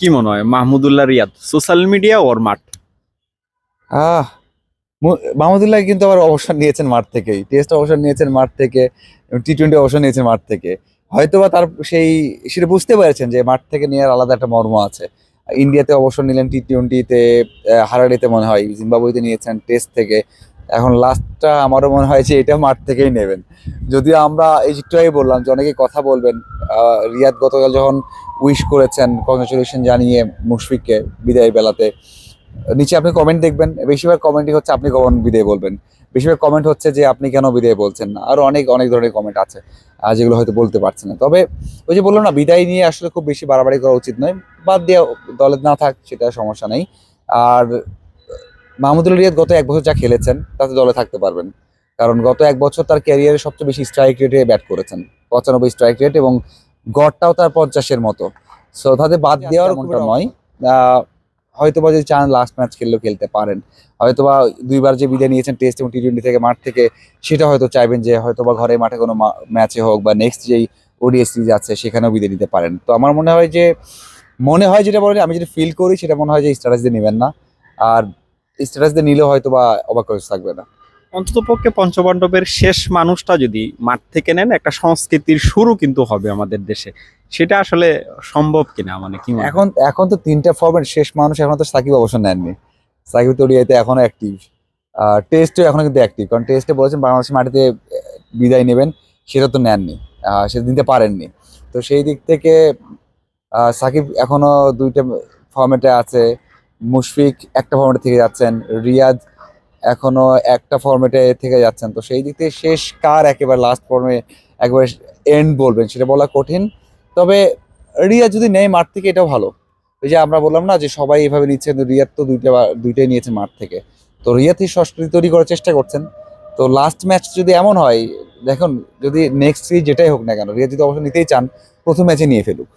কি মনে হয়? মাহমুদুল্লাহ রিয়াদ? সোশ্যাল মিডিয়া ওর মাঠ? আহ মাহমুদুল্লাহ কিন্তু আবার অবসর নিয়েছেন মাঠ থেকেই। টেস্ট অবসর নিয়েছেন মাঠ থেকে টি টোয়েন্টি অবসর নিয়েছেন মাঠ থেকে। হয়তোবা তার সেই, সেটা বুঝতে পেরেছেন যে মাঠ থেকে নেওয়ার আলাদা একটা মর্ম আছে। ইন্ডিয়াতে অবসর নিলেন টি টোয়েন্টিতে হারাডিতে মনে হয় জিম্বাবুয়েতে নিয়েছেন টেস্ট থেকে। এখন লাস্টটা আমারও মনে হয় যে এটা মাঠ থেকেই নেবেন। যদিও আমরা এই আগে বললাম যে অনেকে কথা বলবেন রিয়াদ গতকাল যখন উইশ করেছেন কংগ্রেচুলেশন জানিয়ে মুশফিককে বিদায় বেলাতে, নিচে আপনি কমেন্ট দেখবেন, বেশিরভাগ কমেন্টই হচ্ছে আপনি কখন বিদায় বলবেন। বেশিরভাগ কমেন্ট হচ্ছে যে আপনি কেন বিদায় বলছেন না। আরও অনেক অনেক ধরনের কমেন্ট আছে যেগুলো হয়তো বলতে পারছেন না। তবে ওই যে বললাম না, বিদায় নিয়ে আসলে খুব বেশি বাড়াবাড়ি করা উচিত নয়। বাদ দিয়ে দলে না থাক, সেটা সমস্যা নেই। আর মাহমুদুল রিয়াদ গত এক বছর যা খেলেছেন তাতে দলে থাকতে পারবেন। কারণ গত এক বছর তার ক্যারিয়ারে সবচেয়ে বেশি স্ট্রাইক রেটে ব্যাট করেছেন। পঁচানব্বই স্ট্রাইক রেট এবং গড়টাও তার পঞ্চাশের মতো। সো তাতে বাদ দেওয়ার কোনটা নয়। আহ, হয়তোবা যদি চান লাস্ট ম্যাচ খেললেও খেলতে পারেন। হয়তোবা দুইবার যে বিদায় নিয়েছেন টেস্ট এবং টি টোয়েন্টি থেকে মাঠ থেকে সেটা হয়তো চাইবেন যে হয়তোবা ঘরে মাঠে কোনো ম্যাচে হোক বা নেক্সট যেই ওডিএস সিরিজ আছে সেখানেও বিদায় নিতে পারেন। তো আমার মনে হয় যে মনে হয় যেটা বলেন আমি যেটা ফিল করি সেটা মনে হয় যে দিয়ে নেবেন না। আর স্ট্যাটাস দিয়ে নিলে হয়তো বা অবাক থাকবে না। অন্ততপক্ষে পঞ্চপাণ্ডবের শেষ মানুষটা যদি মাঠ থেকে নেন একটা সংস্কৃতির শুরু কিন্তু হবে আমাদের দেশে। সেটা আসলে সম্ভব কিনা মানে কি এখন এখন তো তিনটা ফর্মেট শেষ মানুষ এখন তো সাকিব অবসর নেননি। সাকিব তো ওডিআইতে এখনও অ্যাক্টিভ টেস্টে এখনও কিন্তু অ্যাক্টিভ কারণ টেস্টে বলেছেন বাংলাদেশের মাটিতে বিদায় নেবেন সেটা তো নেননি। সেটা নিতে পারেননি। তো সেই দিক থেকে সাকিব এখনও দুইটা ফর্মেটে আছে। মুশফিক একটা ফর্মেটে থেকে যাচ্ছেন রিয়াদ এখনও একটা ফর্মেটে থেকে যাচ্ছেন। তো সেই দিক থেকে শেষ কার একেবারে লাস্ট ফর্মে একবারে এন্ড বলবেন সেটা বলা কঠিন। তবে রিয়াদ যদি নেয় মাঠ থেকে এটাও ভালো। ওই যে আমরা বললাম না যে সবাই এভাবে নিচ্ছেন রিয়াদ তো দুইটা দুইটাই নিয়েছে মাঠ থেকে। তো রিয়াদ এই সংস্কৃতি তৈরি করার চেষ্টা করছেন। তো লাস্ট ম্যাচ যদি এমন হয়, দেখুন, যদি নেক্সট সিরিজ যেটাই হোক না কেন রিয়াদ যদি অবশ্য নিতেই চান, প্রথম ম্যাচে নিয়ে ফেলুক।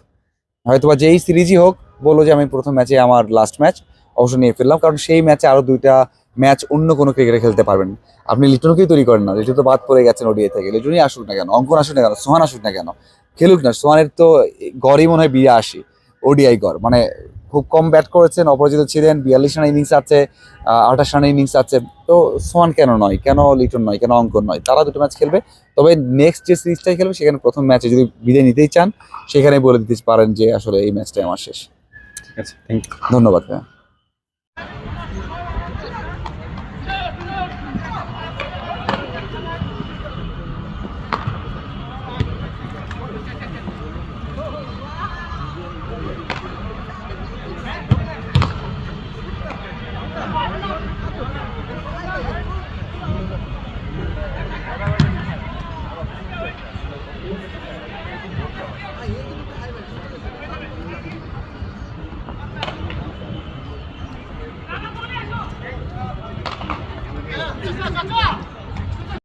হয়তোবা যেই সিরিজই হোক বলল যে আমি প্রথম ম্যাচে আমার লাস্ট ম্যাচ অবশ্য নিয়ে ফেললাম, কারণ সেই ম্যাচে আরও দুইটা ম্যাচ অন্য কোনো ক্রিকেটে খেলতে পারবেন। আপনি লিটনকেই তৈরি করেন না লিটন তো বাদ পড়ে গেছেন ওডিএ থেকে। লিটনই আসুক না কেন, অঙ্কন আসুক না কেন, সোহান আসুক না কেন, খেলুক না। সোহানের তো গড়ই মনে হয় আসি ওডিআই গড়। মানে খুব কম ব্যাট করেছেন, অপরাজিত ছিলেন, বিয়াল্লিশ রানের ইনিংস আছে আঠাশ রানের ইনিংস আছে। তো সোহান কেন নয়? কেন লিটন নয়? কেন অঙ্কন নয়? তারা দুটো ম্যাচ খেলবে। তবে নেক্সট যে সিরিজটাই খেলবে, সেখানে প্রথম ম্যাচে যদি বিদায় নিতেই চান সেখানে বলে দিতে পারেন যে আসলে এই ম্যাচটাই আমার শেষ। ঠিক আছে থ্যাংক ইউ ধন্যবাদ 抓住